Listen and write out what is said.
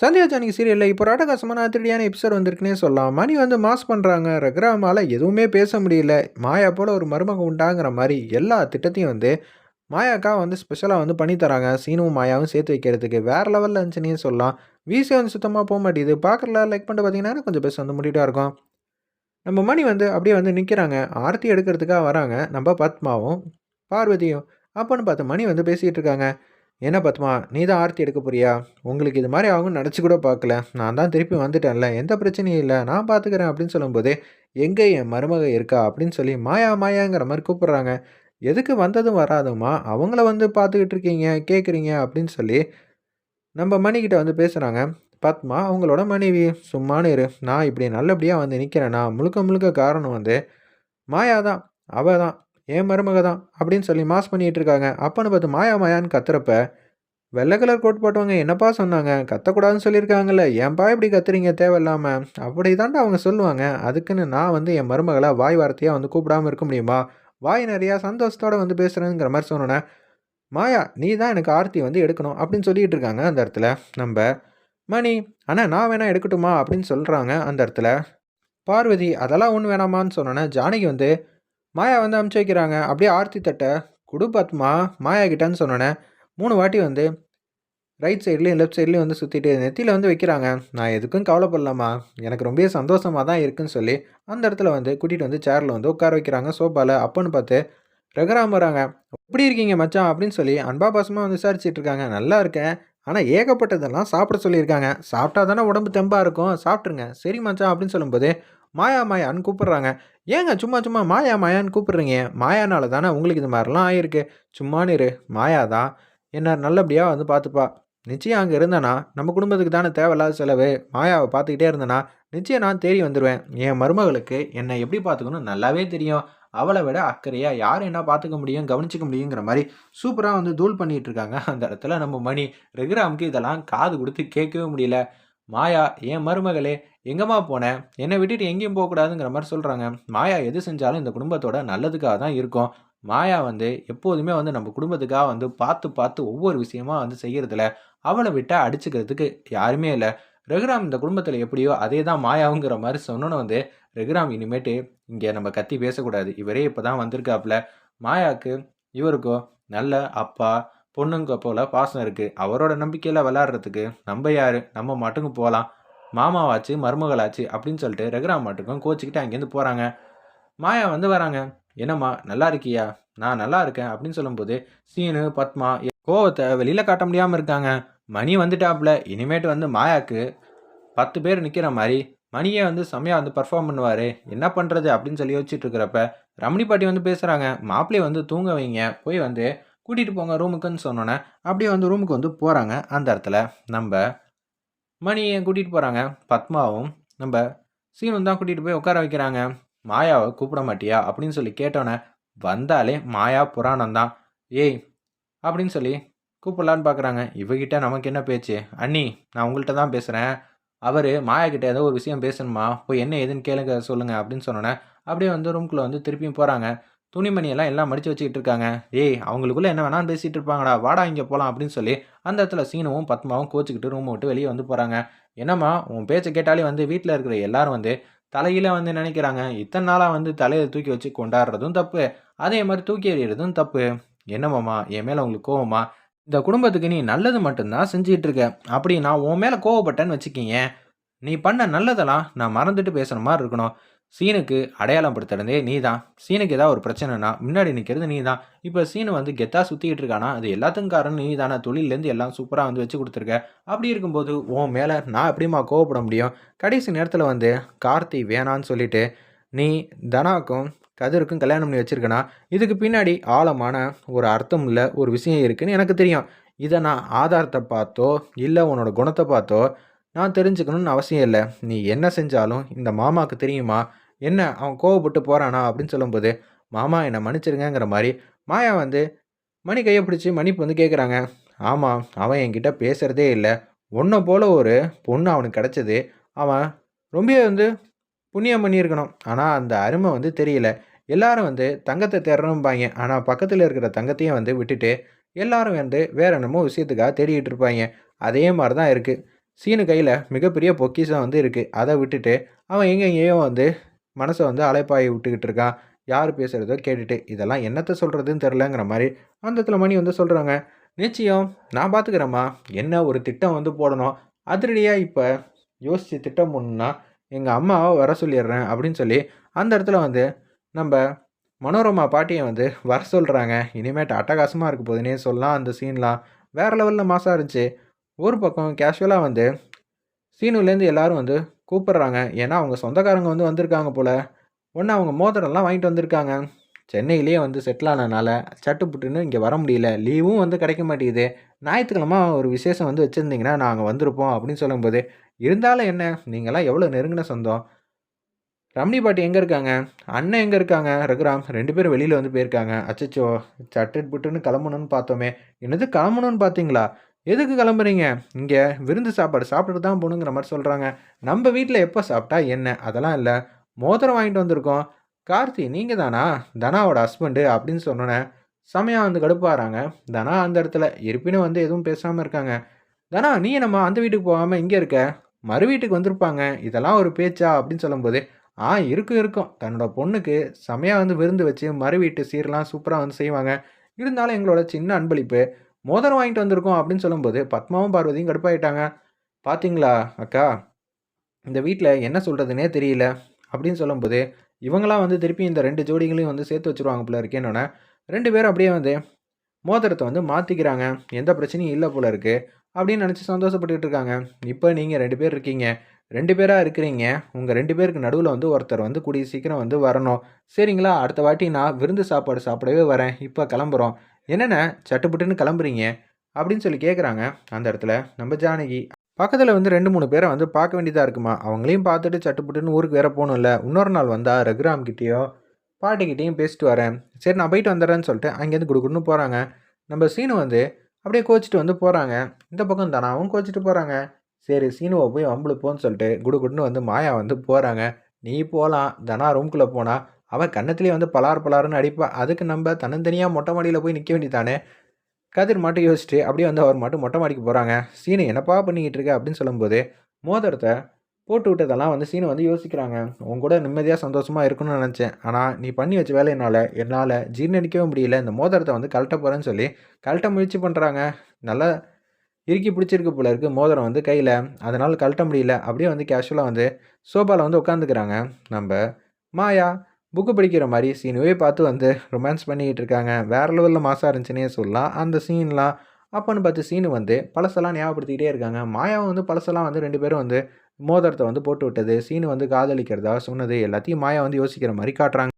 சந்தியா ஜானகி சீரியலில் இப்போ ராடகாசமான அதிரடியான எபிசோட் வந்திருக்குன்னே சொல்லலாம்? மணி வந்து மாஸ் பண்ணுறாங்க ரகுராமால் எதுவுமே பேச முடியல. மாயா போல் ஒரு மருமகம் உண்டாங்கிற மாதிரி எல்லா திட்டத்தையும் வந்து மாயாக்கா வந்து ஸ்பெஷலாக வந்து பண்ணித்தராங்க சீனுவும் மாயாவும் சேர்த்து வைக்கிறதுக்கு வேறு லெவலில் இருந்துச்சுன்னே சொல்லலாம். வீசி வந்து சுத்தமாக போக மாட்டேது பார்க்கல லைக் பண்ணிட்டு பார்த்தீங்கன்னா கொஞ்சம் பேச வந்து முடிவிட்டாக இருக்கும். நம்ம மணி வந்து அப்படியே வந்து நிற்கிறாங்க ஆர்த்தி எடுக்கிறதுக்காக வராங்க. நம்ம பத்மாவும் பார்வதியும் அப்போன்னு பார்த்து மணி வந்து பேசிகிட்டு இருக்காங்க. என்ன பத்மா நீ தான் ஆர்த்தி எடுக்க போறியா? உங்களுக்கு இது மாதிரி ஆகும் நினச்சி கூட பார்க்கல. நான் தான் திருப்பி வந்துட்டேன்ல. எந்த பிரச்சனையும் இல்லை. நான் பார்த்துக்கிறேன் அப்படின்னு சொல்லும்போது எங்கே என் மருமக இருக்கா அப்படின்னு சொல்லி மாயா மாயாங்கிற மாதிரி கூப்பிட்றாங்க. எதுக்கு வந்ததும் வராதுமா அவங்கள வந்து பார்த்துக்கிட்டு இருக்கீங்க கேட்குறீங்க அப்படின்னு சொல்லி நம்ம மணிக்கிட்ட வந்து பேசுகிறாங்க பத்மா அவங்களோட மனைவி சும்மானு இரு. நான் இப்படி நல்லபடியாக வந்து நிற்கிறேன்னா முழுக்க முழுக்க காரணம் வந்து மாயா தான் அவள் தான் என் மருமக தான்? அப்படின்னு சொல்லி மாஸ் பண்ணிகிட்டு இருக்காங்க. அப்பன்னு பார்த்து மாயா மாயான்னு கத்துறப்ப வெள்ளை கலர் கோட் போட்டவங்க என்னப்பா சொன்னாங்க? கத்தக்கூடாதுன்னு சொல்லியிருக்காங்கல்ல. ஏன்பா இப்படி கத்துறீங்க? தேவையில்லாமல் அப்படி தாண்டா அவங்க சொல்லுவாங்க. அதுக்குன்னு நான் வந்து என் மருமகளை வாய் வார்த்தையாக வந்து கூப்பிடாமல் இருக்க முடியுமா? வாய் நிறையா சந்தோஷத்தோடு வந்து பேசுகிறேங்கிற மாதிரி சொன்னோன்னே மாயா நீ தான் எனக்கு ஆர்த்தி வந்து எடுக்கணும். அப்படின்னு சொல்லிகிட்டு இருக்காங்க அந்த இடத்துல. நம்ம மணி ஆனால் நான் வேணால் எடுக்கட்டுமா? அப்படின்னு சொல்கிறாங்க அந்த இடத்துல. பார்வதி அதெல்லாம் ஒன்று வேணாமான்னு சொன்னோன்னே ஜானகி வந்து மாயா வந்து அமுச்சு வைக்கிறாங்க அப்படியே ஆர்த்தி தட்டை குடு பத்மா மாயா கிட்டன்னு சொன்னோன்னே மூணு வாட்டி வந்து ரைட் சைட்லேயும் லெஃப்ட் சைட்லேயும் வந்து சுற்றிட்டு நெத்தியில் வந்து வைக்கிறாங்க. நான் எதுக்கும் கவலைப்படலாமா எனக்கு ரொம்ப சந்தோஷமாக தான் இருக்குன்னு சொல்லி அந்த இடத்துல வந்து கூட்டிகிட்டு வந்து சேரில் வந்து உட்கார வைக்கிறாங்க. சோஃபாவில் அப்போன்னு பார்த்து ரகராம் வராங்க எப்படி இருக்கீங்க மச்சான்? அப்படின்னு சொல்லி அன்பா பாசமாக வந்து விசாரிச்சுட்டு இருக்காங்க. நல்லா இருக்கேன். ஆனால் ஏகப்பட்டதெல்லாம் சாப்பிட சொல்லியிருக்காங்க. சாப்பிட்டா தானே உடம்பு தெம்பாக இருக்கும். சாப்பிட்ருங்க சரி மச்சான். அப்படின்னு சொல்லும்போது மாயா மாயான்னு கூப்பிட்றாங்க. ஏங்க சும்மா சும்மா மாயா மாயான்னு கூப்பிட்றீங்க? மாயானால தானே உங்களுக்கு இது மாதிரிலாம் ஆயிருக்கு. சும்மானு இரு மாயா தான். என்ன நல்லபடியாக வந்து பார்த்துப்பா. நிச்சயம் அங்கே இருந்தேனா நம்ம குடும்பத்துக்கு தானே தேவையில்லாத செலவு. மாயாவை பார்த்துக்கிட்டே இருந்தேனா நிச்சயம் நான் தேடி வந்துடுவேன் என் மருமகளுக்கு என்னை எப்படி பார்த்துக்கணும் நல்லாவே தெரியும். அவளை விட அக்கறையாக யார் என்ன பார்த்துக்க முடியும் கவனிச்சிக்க முடியுங்கிற மாதிரி சூப்பராக வந்து தூள் பண்ணிகிட்டு இருக்காங்க. அந்த இடத்துல நம்ம மணி ரெகுராமுக்கு இதெல்லாம் காது கொடுத்து கேட்கவே முடியல. மாயா என் மருமகளே எங்கம்மா போனேன் என்னை விட்டுட்டு எங்கேயும் போகக்கூடாதுங்கிற மாதிரி சொல்கிறாங்க மாயா எது செஞ்சாலும் இந்த குடும்பத்தோட நல்லதுக்காக தான் இருக்கும். மாயா வந்து எப்போதுமே வந்து நம்ம குடும்பத்துக்காக வந்து பார்த்து பார்த்து ஒவ்வொரு விஷயமா வந்து செய்கிறதுல அவளை விட்டால் அடிச்சுக்கிறதுக்கு யாருமே இல்லை. ரகுராம் இந்த குடும்பத்தில் எப்படியோ அதே தான் மாயாவுங்கிற மாதிரி சொன்னோன்னு வந்து ரகுராம் இனிமேட்டு இங்கே நம்ம கத்தி பேசக்கூடாது. இவரே இப்போ தான் வந்திருக்காப்புல. மாயாவுக்கு இவருக்கோ நல்ல அப்பா பொண்ணுங்க போல் பாசம் இருக்குது அவரோட நம்பிக்கையில் விளாட்றதுக்கு நம்ம யார்? நம்ம மட்டுங்க போகலாம் மாமாவாச்சு மருமகளாச்சு அப்படின்னு சொல்லிட்டு ரகுராம் மட்டுக்கும் கோச்சிக்கிட்டு அங்கேருந்து போகிறாங்க மாயா வந்து வராங்க. என்னம்மா நல்லா இருக்கியா? நான் நல்லா இருக்கேன் அப்படின்னு சொல்லும்போது சீனு பத்மா கோவத்தை வெளியில் காட்ட முடியாமல் இருக்காங்க. மணி வந்துட்டாப்புல. இனிமேட்டு வந்து மாயாக்கு பத்து பேர் நிற்கிற மாதிரி மணியே வந்து செம்மையாக வந்து பர்ஃபார்ம் பண்ணுவார். என்ன பண்ணுறது அப்படின்னு சொல்லி யோசிச்சுட்டு இருக்கிறப்ப ரமணி பாட்டி வந்து பேசுகிறாங்க மாப்பிள்ளையை வந்து தூங்க வைங்க. போய் வந்து கூட்டிகிட்டு போங்க ரூமுக்குன்னு சொன்னோன்னே அப்படியே வந்து ரூமுக்கு வந்து போகிறாங்க அந்த இடத்துல நம்ம மணியை கூட்டிகிட்டு போகிறாங்க பத்மாவும் நம்ம சீனும் தான் கூட்டிகிட்டு போய் உட்கார வைக்கிறாங்க. மாயாவை கூப்பிட மாட்டியா? அப்படின்னு சொல்லி கேட்டோன்னே வந்தாலே மாயா புராணம் தான். ஏய் அப்படின்னு சொல்லி கூப்பிடலான்னு பார்க்குறாங்க இவகிட்ட நமக்கு என்ன பேச்சு? அண்ணி நான் உங்கள்கிட்ட தான் பேசுகிறேன் அவர் மாயா கிட்ட ஏதோ ஒரு விஷயம் பேசணுமா? போய் என்ன ஏதுன்னு கேளுங்க சொல்லுங்கள் அப்படின்னு சொன்னோன்னே அப்படியே வந்து ரூம்குள்ளே வந்து திருப்பியும் போகிறாங்க துணிமணியெல்லாம் எல்லாம் மடித்து வச்சுக்கிட்டு இருக்காங்க ஏய் அவங்களுக்குள்ளே என்ன வேணாலும் பேசிகிட்டு இருப்பாங்கடா வாடா இங்கே போகலாம் அப்படின்னு சொல்லி அந்த இடத்துல சீனவும் பத்மாவும் கோச்சிக்கிட்டு ரூம் விட்டு வெளியே வந்து போகிறாங்க என்னம்மா உன் பேச்சை கேட்டாலே வந்து வீட்டில் இருக்கிற எல்லாரும் வந்து தலையில் வந்து நினைக்கிறாங்க. இத்தனை நாளாக வந்து தலையை தூக்கி வச்சு கொண்டாடுறதும் தப்பு அதே மாதிரி தூக்கி எறிகிறதும் தப்பு. என்னமாம்மா என் மேலே உங்களுக்கு கோவமா? இந்த குடும்பத்துக்கு நீ நல்லது மட்டும்தான் செஞ்சிகிட்டு இருக்க. அப்படி நான் உன் மேலே கோவப்பட்டேன்னு வச்சுக்கிங்க நீ பண்ண நல்லதெல்லாம் நான் மறந்துட்டு பேசுகிற மாதிரி இருக்கணும். சீனுக்கு அடையாளம் படுத்துறதே நீ தான் சீனுக்கு ஏதாவது ஒரு பிரச்சனைனா முன்னாடி நிற்கிறது நீ தான் இப்போ சீனு வந்து கெத்தாக சுற்றிக்கிட்டு இருக்கானா? அது எல்லாத்துக்கும் காரணம் நீ தானே தொழிலேருந்து எல்லாம் சூப்பராக வந்து வச்சு கொடுத்துருக்க. அப்படி இருக்கும்போது உன் மேலே நான் எப்படிமா கோவப்பட முடியும்? கடைசி நேரத்தில் வந்து கார்த்தி வேணான்னு சொல்லிட்டு நீ தனாக்கும் கதிருக்கும் கல்யாணம் பண்ணி வச்சுருக்கனா? இதுக்கு பின்னாடி ஆழமான ஒரு அர்த்தம் இல்லை ஒரு விஷயம் இருக்குதுன்னு எனக்கு தெரியும். இதை நான் ஆதாரத்தை பார்த்தோ இல்லை உன்னோட குணத்தை பார்த்தோ நான் தெரிஞ்சுக்கணும்னு அவசியம் இல்லை. நீ என்ன செஞ்சாலும் இந்த மாமாவுக்கு தெரியுமா? என்ன அவன் கோவப்பட்டு போகிறானா அப்படின்னு சொல்லும்போது மாமா என்னை மன்னிச்சிருங்கிற மாதிரி மாயா வந்து மணி கையை பிடிச்சி மன்னிப்பு வந்து கேட்குறாங்க ஆமாம் அவன் என்கிட்ட பேசுகிறதே இல்லை. ஒன்றை போல் ஒரு பொண்ணு அவனுக்கு கிடச்சது. அவன் ரொம்ப வந்து புண்ணியம் பண்ணியிருக்கணும். ஆனால் அந்த அருமை வந்து தெரியல. எல்லாரும் வந்து தங்கத்தை தேடணும்பாங்க. ஆனால் பக்கத்தில் இருக்கிற தங்கத்தையும் வந்து விட்டுட்டு எல்லாரும் வந்து வேற என்னமோ விஷயத்துக்காக தேடிக்கிட்டு இருப்பாங்க. அதே மாதிரி தான் இருக்குது சீனு கையில் மிகப்பெரிய பொக்கிஷம் வந்து இருக்குது அதை விட்டுட்டு அவன் எங்கெங்கேயோ வந்து மனசை வந்து அலைப்பாயை விட்டுக்கிட்டு இருக்கான். யார் பேசுகிறதோ கேட்டுட்டு இதெல்லாம் என்னத்தை சொல்கிறதுன்னு தெரிலங்கிற மாதிரி அந்த இடத்துல மணி வந்து சொல்கிறாங்க நிச்சயம் நான் பார்த்துக்கிறேம்மா என்ன ஒரு திட்டம் வந்து போடணும்? அதிரடியாக இப்போ யோசித்து திட்டம் போடணுன்னா எங்கள் அம்மாவை வர சொல்லிடுறேன் அப்படின்னு சொல்லி அந்த இடத்துல வந்து நம்ம மனோரமா பாட்டியை வந்து வர சொல்கிறாங்க இனிமேட்டு அட்டகாசமாக இருக்க போதுன்னே சொல்லலாம் அந்த சீன்லாம் வேறு லெவலில் மாசாக இருந்துச்சு. ஒரு பக்கம் கேஷுவலாக வந்து சீனுலேருந்து எல்லாரும் வந்து கூப்பிட்றாங்க. ஏன்னா அவங்க சொந்தக்காரங்க வந்து வந்திருக்காங்க போல். ஒன்று அவங்க மோதிரம்லாம் வாங்கிட்டு வந்திருக்காங்க. சென்னையிலேயே வந்து செட்டில் ஆனதுனால சட்டுப்புட்டுன்னு இங்கே வர முடியல. லீவும் வந்து கிடைக்க மாட்டேங்குது. ஞாயிற்றுக்கிழமை ஒரு விசேஷம் வந்து வச்சுருந்தீங்கன்னா நாங்கள் வந்திருப்போம் அப்படின்னு சொல்லும்போது இருந்தாலும் என்ன? நீங்களாம் எவ்வளோ நெருங்கின சொந்தம்? ரமணி பாட்டி எங்கே இருக்காங்க? அண்ணன் எங்கே இருக்காங்க? ரகுராம் ரெண்டு பேரும் வெளியில் வந்து போயிருக்காங்க. அச்சச்சோ சட்டு புட்டுன்னு கிளம்பணும்னு பார்த்தோமே. என்னது கிளம்பணும்னு பார்த்தீங்களா? எதுக்கு கிளம்புறீங்க? இங்கே விருந்து சாப்பாடு சாப்பிட்டுட்டு தான் போகணுங்கிற மாதிரி சொல்கிறாங்க நம்ம வீட்டில் எப்போ சாப்பிட்டா என்ன? அதெல்லாம் இல்லை. மோதிரம் வாங்கிட்டு வந்திருக்கோம். கார்த்தி நீங்கள் தானா? தனாவோட ஹஸ்பண்டு அப்படின்னு சொன்னோன்னே செமையாக வந்து கடுப்பாகிறாங்க தனா அந்த இடத்துல இருப்பினும் வந்து எதுவும் பேசாமல் இருக்காங்க. தனா நீ நம்ம அந்த வீட்டுக்கு போகாமல் இங்கே இருக்க? மறு வீட்டுக்கு வந்திருப்பாங்க. இதெல்லாம் ஒரு பேச்சா? அப்படின்னு சொல்லும்போது ஆ இருக்கும் இருக்கும். தன்னோட பொண்ணுக்கு செமையாக வந்து விருந்து வச்சு மறு வீட்டு சீரெலாம் சூப்பராக வந்து செய்வாங்க. இருந்தாலும் எங்களோட சின்ன அன்பளிப்பு மோதிரம் வாங்கிட்டு வந்திருக்கோம் அப்படின்னு சொல்லும்போது பத்மாவும் பார்வதியும் கடுப்பாயிட்டாங்க. பார்த்தீங்களா அக்கா இந்த வீட்டில் என்ன சொல்கிறதுனே தெரியல. அப்படின்னு சொல்லும்போது இவங்களாம் வந்து திருப்பி இந்த ரெண்டு ஜோடிகளையும் வந்து சேர்த்து வச்சுருவாங்க போல இருக்கேன்னொன்னே ரெண்டு பேரும் அப்படியே வந்து மோதிரத்தை வந்து மாற்றிக்கிறாங்க எந்த பிரச்சனையும் இல்லை போல இருக்குது அப்படின்னு நினச்சி சந்தோஷப்பட்டுக்கிட்டு இருக்காங்க. இப்போ நீங்கள் ரெண்டு பேர் இருக்கீங்க. ரெண்டு பேராக இருக்கிறீங்க. உங்கள் ரெண்டு பேருக்கு நடுவில் வந்து ஒருத்தர் வந்து கூடிய சீக்கிரம் வந்து வரணும். சரிங்களா? அடுத்த வாட்டி நான் விருந்து சாப்பாடு சாப்பிடவே வரேன். இப்போ கிளம்புறோம். என்னென்ன சட்டுப்புட்டுன்னு கிளம்புறீங்க? அப்படின்னு சொல்லி கேட்குறாங்க அந்த இடத்துல. நம்ம ஜானகி. பக்கத்தில் வந்து ரெண்டு மூணு பேரை வந்து பார்க்க வேண்டியதாக இருக்குமா? அவங்களையும் பார்த்துட்டு சட்டுப்புட்டுன்னு ஊருக்கு வேற போகணும்ல. இன்னொரு நாள் வந்தால் ரகுராம் கிட்டேயோ பாட்டிக்கிட்டேயும் பேசிட்டு வரேன். சரி நான் போயிட்டு வந்துடுறேன்னு சொல்லிட்டு அங்கேருந்து குடுக்குன்னு போகிறாங்க நம்ம சீனு வந்து அப்படியே கோச்சிட்டு வந்து போகிறாங்க இந்த பக்கம் தானாவும் கோச்சிட்டு போகிறாங்க சரி சீனுவை போய் வம்புழுப்போன்னு சொல்லிட்டு குடுகுடுன்னு வந்து மாயா வந்து போகிறாங்க நீ போகலாம் தனா ரூம்குள்ளே போனால் அவன் கன்னத்திலே வந்து பலார் பலாருன்னு அடிப்பா. அதுக்கு நம்ம தன்னந்தனியாக மொட்டை மாடியில் போய் நிற்க வேண்டியதானே கதிர் மட்டும் யோசிச்சுட்டு அப்படியே வந்து அவர் மட்டும் மொட்டை மாடிக்கு போகிறாங்க சீனு என்னப்பா பண்ணிக்கிட்டு இருக்க? அப்படின்னு சொல்லும்போது மோதிரத்தை போட்டு விட்டதெல்லாம் வந்து சீனு வந்து யோசிக்கிறாங்க. உன் கூட நிம்மதியாக சந்தோஷமாக இருக்கணும்னு நினச்சேன். ஆனால் நீ பண்ணி வச்ச வேலையினால என்னால் ஜீர்ணிக்கவே முடியல. இந்த மோதிரத்தை வந்து கழட்ட போகிறேன்னு சொல்லி கழட்ட முயற்சி பண்ணுறாங்க நல்லா இறுக்கி பிடிச்சிருக்கு போல இருக்குது மோதிரம் வந்து கையில். அதனால் கழட்ட முடியல. அப்படியே வந்து கேஷுவலாக வந்து சோஃபாவில் வந்து உட்காந்துக்கிறாங்க நம்ம மாயா புக்கு படிக்கிற மாதிரி சீனுவே பார்த்து வந்து ரொமான்ஸ் பண்ணிக்கிட்டு இருக்காங்க. வேறு லெவலில் மாசாக இருந்துச்சுன்னே சொல்லலாம். அந்த சீன்லாம் அப்போன்னு பார்த்து சீனு வந்து பழசெல்லாம் ஞாபகப்படுத்திக்கிட்டே இருக்காங்க. மாயாவும் வந்து பழசெல்லாம் வந்து ரெண்டு பேரும் வந்து மோதிரத்தை வந்து போட்டு விட்டது. சீனு வந்து காதலிக்கிறதா சொன்னது எல்லாத்தையும் மாயா வந்து யோசிக்கிற மாதிரி காட்டுறாங்க.